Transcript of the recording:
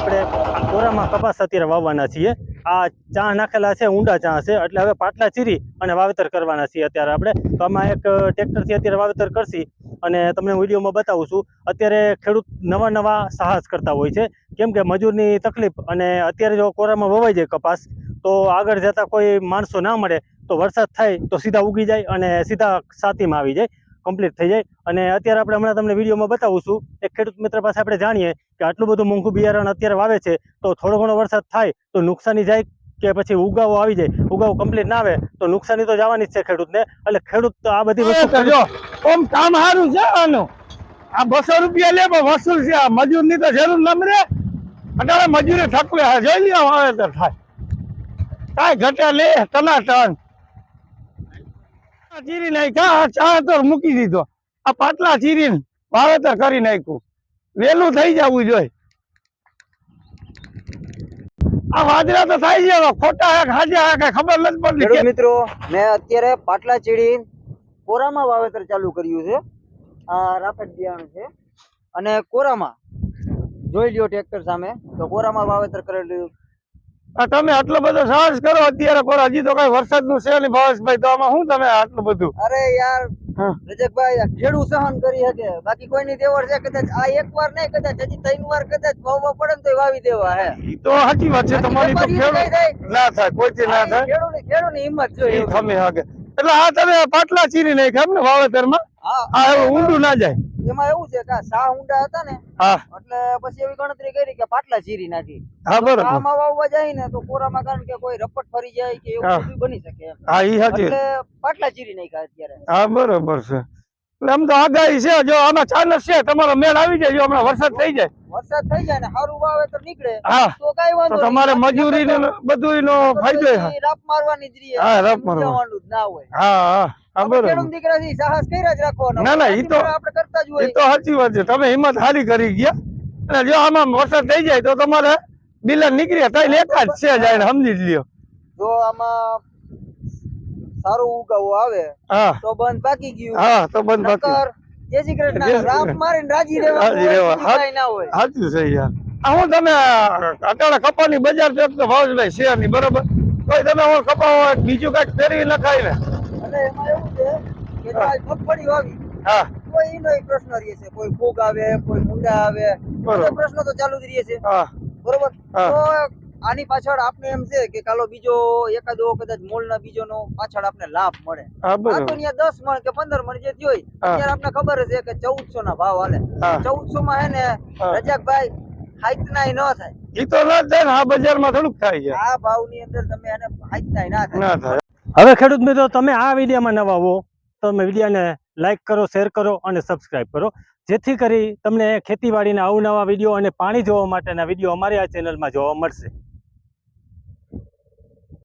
કપાસ અત્યારે વાવવાના છીએ. આ ચા નાખેલા છે, ઊંડા ચા છે, એટલે હવે પાટલા ચીરી અને વાવેતર કરવાના છીએ અત્યારે આપણે. તો આમાં એક ટ્રેક્ટરથી અત્યારે વાવેતર કરશી અને તમને વિડીયોમાં બતાવું છું. અત્યારે ખેડૂત નવા નવા સાહસ કરતા હોય છે. કેમ કે મજૂરની તકલીફ અને અત્યારે જો કોરામાં વવાઈ જાય કપાસ, તો આગળ જતા કોઈ માણસો ના મળે, તો વરસાદ થાય તો સીધા ઉગી જાય અને સીધા સાતીમાં આવી જાય. કમ્પ્લીટ થઈ જાય. અને અત્યારે આપણે હમણાં તમને વિડીયોમાં બતાવું છું, એક ખેડૂત મિત્ર પાસે આપણે જાણીએ કે આટલું બધું મોંઘું બિયારણ અત્યારે વાવે છે, તો થોડો ઘણો વરસાદ થાય તો નુકસાની જાય કે પછી ઉગાવો આવી જાય. ઉગાવો કમ્પ્લીટ ના આવે તો નુકસાની તો જવાની જ છે ખેડૂતને. એટલે ખેડૂત તો આ બધી વસ્તુ કામ સારું છે આનું. આ બસો રૂપિયા લે, પણ વસૂલ છે. આ મજૂરની તો જરૂર ન રે અત્યારે મજૂરે ઠકવે જોઈ લ્યો વાવેતર થાય. કાંઈ ઘટે લે તના ટન ચીરી નાખ્યા મૂકી દીધો. આ પાટલા ચીરીને વાવેતર કરી નાખ્યું. વેલું થઈ જવું જોઈએ. આ વાદળા તો થાય છે ખોટા હે હાજા હે કઈ ખબર નથી પડતી મિત્રો મેં અત્યારે પાટલા ચીડી કોરામાં વાવેતર ચાલુ કર્યું છે. આ રાફેટ બિયારણ છે. અને કોરામાં જોઈ લ્યો ટ્રેક્ટર સામે તો કોરામાં વાવેતર કરેલું તમે આટલો બધો સાહસ કરો અત્યારે પર હજી તો કઈ વરસાદનું છે નહીં ભાવેશભાઈ તો આમાં શું તમે આટલું બધું? અરે યાર રજકભાઈ ખેડૂ સહન કરી શકે. બાકી કોઈની દેવર છે કદાચ આ એક વાર નહીં કદાચ હજી ત્રણ વાર કદાચ વાવવા પડે ને તો વાવી દેવા હે. ઈ તો સાચી વાત છે તમારી તો ખેડૂ ના થાય કોઈથી ના થાય. ખેડૂત ખેડૂત હિંમત જોઈએ. તમે હકે એટલે આ તમે પાટલા ચીરી નાખ્યા એમ ને વાવેતરમાં? હા. આ ઊંડું ના જાય. એમાં એવું છે કે સા ઊંડા હતા ને હા. એટલે પછી એવી ગણતરી કરી કે પાટલા ચીરી નાખી. હા બરોબર. આમાં વાવવા જાય ને તો કોરામાં કારણ કે કોઈ રપટ ફરી જાય કે એવું. બધું બની શકે હા ઈ એટલે પાટલા ચીરી નાખ્યા અત્યારે. હા બરોબર છે. આમ તો આગાહી છે જો આમાં ચાનસ છે તમારો મેળ આવી જાય જો હમણાં વરસાદ થઈ જાય. વરસાદ થઈ જાય ને સારું વાવેતર નીકળે. હા. તો કઈ વાંધો તો તમારે મજૂરી ને બધું નો ફાયદો. રાપ મારવાની જ રહી હા, રાપ એમ મારવાની. ના હોય. હા હા. તો- તો તો નીકળ્યા સમજી જ લ્યો. જો આમાં સારું ઉગાવો આવે તો બંધ પાકી ગયું. હા તો બંધ પાકી જય શ્રી કૃષ્ણ કૃષ્ણ. મારીને રાજી રહેવા રાજી રહેવા. ના હોય. સાચું છે યાર. હું તમે અત્યારે કપાની બજાર છે તો ભાવભાઈ શેરની બરોબર? કોઈ તમે હું કપા હોય બીજું કંઈક ફેરવી નખાય ને. અને એમાં એવું છે કે મગફળી વાવી. હા. કોઈ એનો પ્રશ્ન રહે છે. કોઈ ફૂગ આવે કોઈ મૂંડા આવે. પ્રશ્ન તો ચાલુ જ રહે છે. હા. બરોબર? તો આની પાછળ આપને એમ છે કે કાલો બીજો એકાદો કદાચ મોલના બીજોનો પાછળ આપને લાભ મળે. આ તો બરોબર દસ મણ કે પંદર મણ જે થયો અત્યારે આપને ખબર છે કે ચૌદસો ના ભાવ હાલે. ચૌદસો માં હે ને. રજાકભાઈ હાઈતનાય ન થાય. ઈ તો ના થાય ને આ બજારમાં થોડુંક થાય છે. આ ભાવની અંદર તમે એને હાઈતનાય ના થાય. ના થાય. હવે ખેડૂત મિત્રો તમે આ વિડીયોમાં નવા હો તમે તમે વિડીયોને લાઈક કરો શેર કરો અને સબસ્ક્રાઇબ કરો. જેથી કરી તમને ખેતીવાડીના અવનવા વીડિયો અને પાણી જોવા માટેના વીડિયો અમારી આ ચેનલમાં જોવા મળશે.